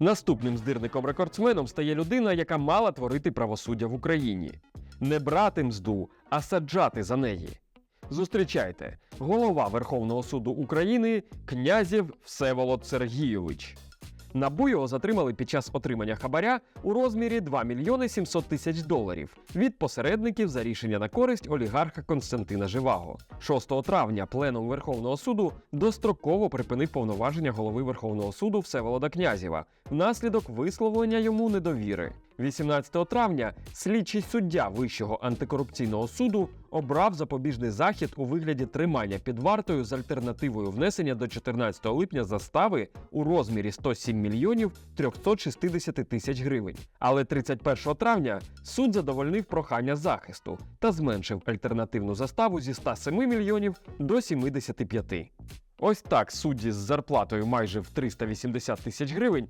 Наступним здирником-рекордсменом стає людина, яка мала творити правосуддя в Україні. Не брати мзду, а саджати за неї. Зустрічайте, голова Верховного суду України князів Всеволод Сергійович. Набу його затримали під час отримання хабаря у розмірі 2 мільйони 700 тисяч доларів від посередників за рішення на користь олігарха Константина Живаго. 6 травня пленум Верховного суду достроково припинив повноваження голови Верховного суду Всеволода Князєва внаслідок висловлення йому недовіри. 18 травня слідчий суддя Вищого антикорупційного суду обрав запобіжний захід у вигляді тримання під вартою з альтернативою внесення до 14 липня застави у розмірі 107 мільйонів 360 тисяч гривень. Але 31 травня суд задовольнив прохання захисту та зменшив альтернативну заставу зі 107 мільйонів до 75. Ось так судді з зарплатою майже в 380 тисяч гривень